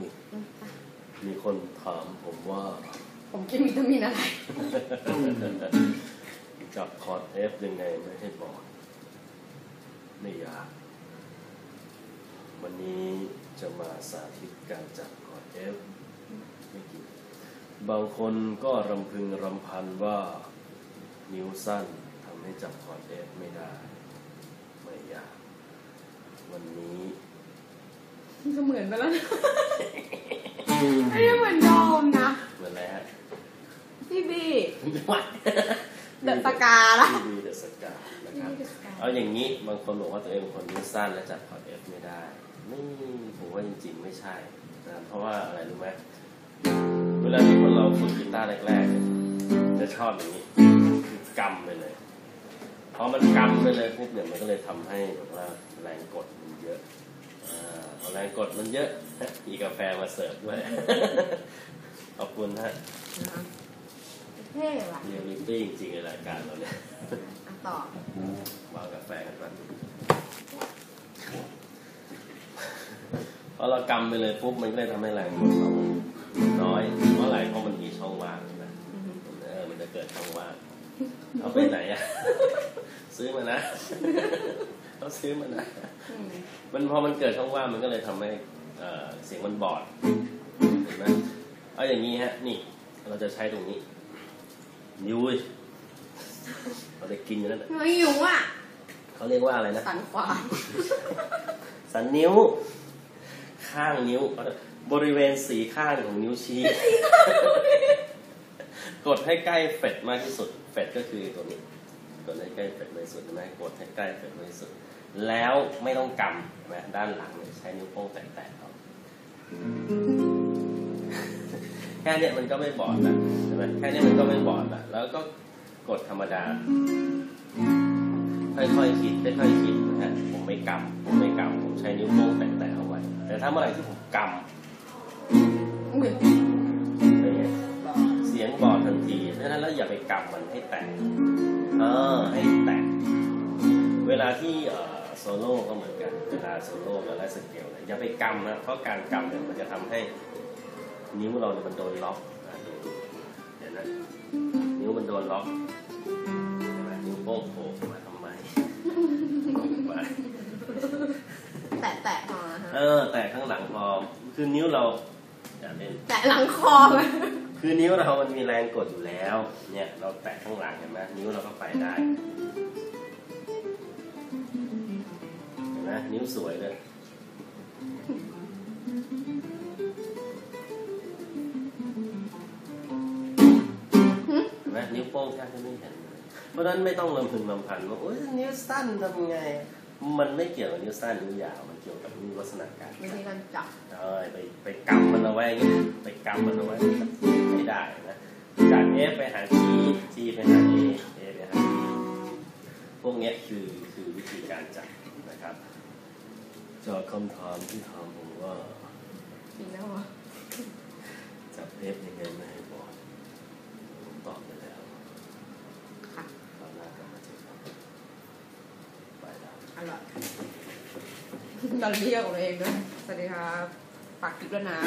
นี่มีคนถามผมว่า ผมกินวิตามินอะไรจับคอร์ดเอฟยังไงไม่ให้บอดไม่อยากวันนี้จะมาสาธิตการจับคอร์ดเอฟไม่กี่บางคนก็รำพึงรำพันว่านิ้วสั้นทำให้จับคอร์ดเอฟไม่ได้ ไม่อยาก วันนี้ ก็เหมือนไปแล้วนะไม่ได้เหมือนโดมนะเหมือนอะไรฮะพี่บีวัดเดอะสกาละมีเดอะสกานะครับพี่บีเดอะสกาเอาอย่างนี้บางคนบอกว่าตัวเองเป็นคนนิ้วสั้นและจับคอร์ดเอฟไม่ได้ไม่ผมว่าจริงๆไม่ใช่นะเพราะว่าอะไรรู้ไหมเวลาที่คนเราฝึกกีตาร์แรกๆเนี่ยจะชอบอย่างนี้คือกำไปเลยพอมันกำไปเลยปุ๊บเนี่ยมันก็เลยทำให้แบบว่าแรงกดมันเยอะอ่าพอ แรงกดมันเยอะมีกาแฟมาเสิร์ฟด้วยขอบคุณฮะเท่ว่ะเรียลลิตี้จริงๆในรายการเราเนี่ยอะต่อวางกาแฟกันก่อนพอเรากำไปเลยปุ๊บมันก็เลยทำให้แรงกดเราน้อยเพราะอะไรเพราะมันมีช่องว่างใช่ไหมเออมันจะเกิดช่องว่างเอาไปไหนอะซื้อมานะ เขาซื้อมานะอืมมันพอมันเกิดช่องว่างมันก็เลยทำให้เอ่อเสียงมันบอดเห็นไหมเอาอย่างนี้ฮะ นี่ เราจะใช้ตรงนี้นิ้วเว้ยเราจะกินอยู่นั่นแหละไม่อยู่อะเขาเรียกว่าอะไรนะสันขวานสันนิ้ว ข้างนิ้ว บริเวณสีข้างของนิ้วชี้ กดให้ใกล้เฟดมากที่สุด เฟดก็คือตัวนี้ กดให้ใกล้เฟดมากสุดใช่ไหมกดให้ใกล้เฟดมากสุดแล้วไม่ต้องกำใช่ไหมด้านหลังใช้นิ้วโป้งแตะๆเอาแค่นี้มันก็ไม่บอดละใช่ไหมแค่นี้มันก็ไม่บอดละแล้วก็กดธรรมดา ค่อยๆคิดค่อยๆคิดนะฮะผมไม่กำผมไม่กำผมใช้นิ้วโป้งแตะๆเอาไว้แต่ถ้าเมื่อไหร่ที่ผมกำ ไปกำมันให้แตะเออให้แตะเวลาที่เอ่อโซโล่ก็เหมือนกัน เวลาโซโล่กับไลฟ์สเกลเนี่ยอย่าไปกำนะเพราะการกำเนี่ยมันจะทำให้ นิ้วเราเนี่ยมันโดนล็อกอะดูเห็นไหมนิ้วมันโดนล็อกเห็นไหมนิ้วโป้งโผล่มาทำไมมาแตะแตะพอนะเอฮะอแต่ข้างหลังพอคือนิ้วเราอย่าเล่นแตะหลังคอไหม คือนิ้วเรามันมีแรงกดอยู่แล้ว เนี่ย เราแตะข้างหลังเห็นไหมนิ้วเราก็ไปได้เห็นไหมนิ้วสวยเลยเห็นไหมนิ้วโป้งแทบจะไม่เห็นเพราะฉะนั้นไม่ต้องลำพึงลำพันว่าโอ๊ยนิ้วสั้นทำไง มันไม่เกี่ยวกับนิ้วสั้นนิ้วยาวมันเกี่ยวกับนิ้วลักษณะการวิธีการจับใช่ไปไปกำมันเอาไว้อย่างงี้ไปกำมันเอาไว้ไม่ได้นะจาก F ไปหา G G ไปหา A A ไปหา E พวกเนี้ยคือคือวิธีการจับนะครับจากคำถามที่ถามผมว่ากินแล้วเหรอจับ F ยังไงไม่ให้บอดผมตอบไปแล้วค่ะคราวหน้ากลับมาเจอกัน ล้วอร่อยเราเรียกของเองด้วยสวัสดีครับฝากคลิปแล้วยนะ